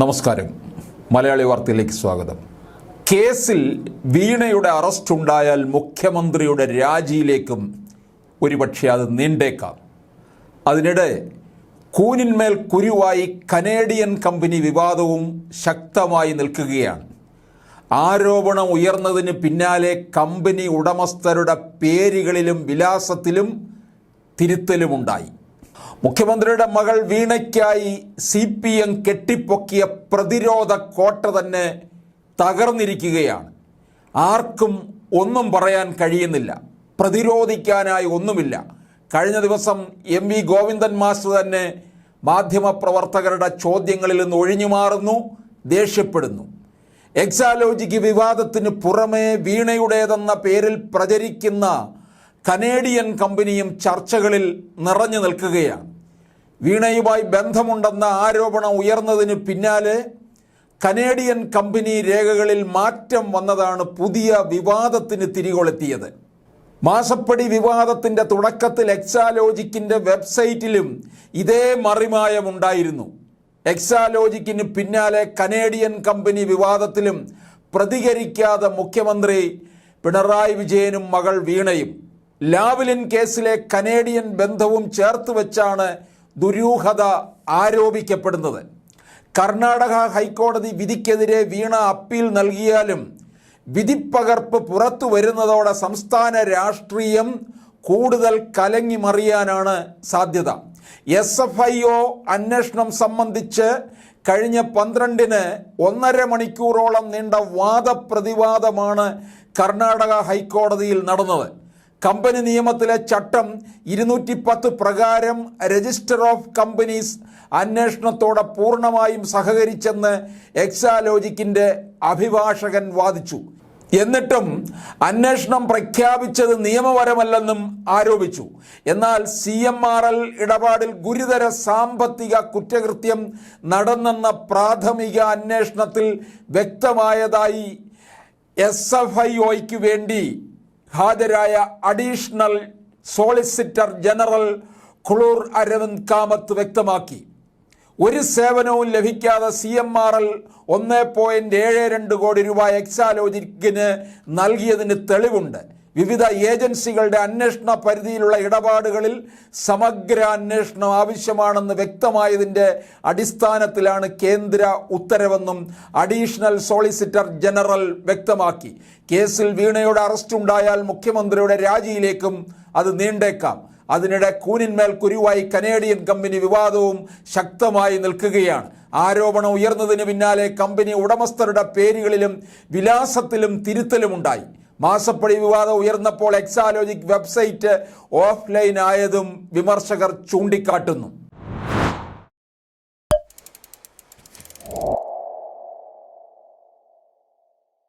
നമസ്കാരം. മലയാളി വാർത്തയിലേക്ക് സ്വാഗതം. കേസിൽ വീണയുടെ അറസ്റ്റ് ഉണ്ടായാൽ മുഖ്യമന്ത്രിയുടെ രാജിയിലേക്കും ഒരുപക്ഷെ അത് നീണ്ടേക്കാം. അതിനിടെ കൂനിന്മേൽ കുരുവായി കനേഡിയൻ കമ്പനി വിവാദവും ശക്തമായി നിൽക്കുകയാണ്. ആരോപണം ഉയർന്നതിന് പിന്നാലെ കമ്പനി ഉടമസ്ഥരുടെ പേരുകളിലും വിലാസത്തിലും തിരുത്തലുമുണ്ടായി. മുഖ്യമന്ത്രിയുടെ മകൾ വീണയ്ക്കായി സി പി എം കെട്ടിപ്പൊക്കിയ പ്രതിരോധ കോട്ട തന്നെ തകർന്നിരിക്കുകയാണ്. ആർക്കും ഒന്നും പറയാൻ കഴിയുന്നില്ല. പ്രതിരോധിക്കാനായി ഒന്നുമില്ല. കഴിഞ്ഞ ദിവസം എം വി ഗോവിന്ദൻ മാസ്റ്റർ തന്നെ മാധ്യമപ്രവർത്തകരുടെ ചോദ്യങ്ങളിൽ നിന്ന് ഒഴിഞ്ഞു മാറുന്നു ദേഷ്യപ്പെടുന്നു. എക്സാലോജിക്ക് വിവാദത്തിന് പുറമേ വീണയുടേതെന്ന പേരിൽ പ്രചരിക്കുന്ന കനേഡിയൻ കമ്പനിയും ചർച്ചകളിൽ നിറഞ്ഞു നിൽക്കുകയാണ്. വീണയുമായി ബന്ധമുണ്ടെന്ന ആരോപണം ഉയർന്നതിന് പിന്നാലെ കനേഡിയൻ കമ്പനി രേഖകളിൽ മാറ്റം വന്നതാണ് പുതിയ വിവാദത്തിന് തിരികൊളുത്തിയത്. മാസപ്പടി വിവാദത്തിന്റെ തുടക്കത്തിൽ എക്സാലോജിക്കിന്റെ വെബ്സൈറ്റിലും ഇതേ മറിമായമുണ്ടായിരുന്നു. എക്സാലോജിക്കിന് പിന്നാലെ കനേഡിയൻ കമ്പനി വിവാദത്തിലും പ്രതികരിക്കാതെ മുഖ്യമന്ത്രി പിണറായി വിജയനും മകൾ വീണയും. ലാവ്ലിൻ കേസിലെ കനേഡിയൻ ബന്ധവും ചേർത്ത് വെച്ചാണ് ദുരൂഹത ആരോപിക്കപ്പെടുന്നത്. കർണാടക ഹൈക്കോടതി വിധിക്കെതിരെ വീണ അപ്പീൽ നൽകിയാലും വിധിപ്പകർപ്പ് പുറത്തു വരുന്നതോടെ സംസ്ഥാന രാഷ്ട്രീയം കൂടുതൽ കലങ്ങി മറിയാനാണ് സാധ്യത. എസ് എഫ് ഐ ഒ അന്വേഷണം സംബന്ധിച്ച് കഴിഞ്ഞ പന്ത്രണ്ടിന് ഒന്നര മണിക്കൂറോളം നീണ്ട വാദപ്രതിവാദമാണ് കർണാടക ഹൈക്കോടതിയിൽ നടന്നത്. കമ്പനി നിയമത്തിലെ ചട്ടം ഇരുന്നൂറ്റി പത്ത് പ്രകാരം രജിസ്റ്റർ ഓഫ് കമ്പനീസ് അന്വേഷണത്തോടെ പൂർണമായും സഹകരിച്ചെന്ന് എക്സാലോജിക്കിന്റെ അഭിഭാഷകൻ വാദിച്ചു. എന്നിട്ടും അന്വേഷണം പ്രഖ്യാപിച്ചത് നിയമപരമല്ലെന്നും ആരോപിച്ചു. എന്നാൽ സി എം ആർ എൽ ഇടപാടിൽ ഗുരുതര സാമ്പത്തിക കുറ്റകൃത്യം നടന്നെന്ന പ്രാഥമിക അന്വേഷണത്തിൽ വ്യക്തമായതായി എസ് എഫ് ഐ ഒയ്ക്ക് വേണ്ടി ഹാജരായ അഡീഷണൽ സോളിസിറ്റർ ജനറൽ ക്ലൂർ അരവിന്ദ് കാമത്ത് വ്യക്തമാക്കി. ഒരു സേവനവും ലഭിക്കാതെ സി എം ആർ എൽ ഒന്ന് പോയിന്റ് ഏഴ് രണ്ട് കോടി രൂപ എക്സാലോജിക്കിന് നൽകിയതിന് തെളിവുണ്ട്. വിവിധ ഏജൻസികളുടെ അന്വേഷണ പരിധിയിലുള്ള ഇടപാടുകളിൽ സമഗ്ര അന്വേഷണം ആവശ്യമാണെന്ന് വ്യക്തമായതിന്റെ അടിസ്ഥാനത്തിലാണ് കേന്ദ്ര ഉത്തരവെന്നും അഡീഷണൽ സോളിസിറ്റർ ജനറൽ വ്യക്തമാക്കി. കേസിൽ വീണയുടെ അറസ്റ്റ് ഉണ്ടായാൽ മുഖ്യമന്ത്രിയുടെ രാജിയിലേക്കും അത് നീണ്ടേക്കാം. അതിനിടെ കൂനിന്മേൽ കുരുവായി കനേഡിയൻ കമ്പനി വിവാദവും ശക്തമായി നിൽക്കുകയാണ്. ആരോപണം ഉയർന്നതിന് പിന്നാലെ കമ്പനി ഉടമസ്ഥരുടെ പേരുകളിലും വിലാസത്തിലും തിരുത്തലുമുണ്ടായി. മാസപ്പടി വിവാദം ഉയർന്നപ്പോൾ എക്സാലോജിക് വെബ്സൈറ്റ് ഓഫ്ലൈൻ ആയതും വിമർശകർ ചൂണ്ടിക്കാട്ടുന്നു.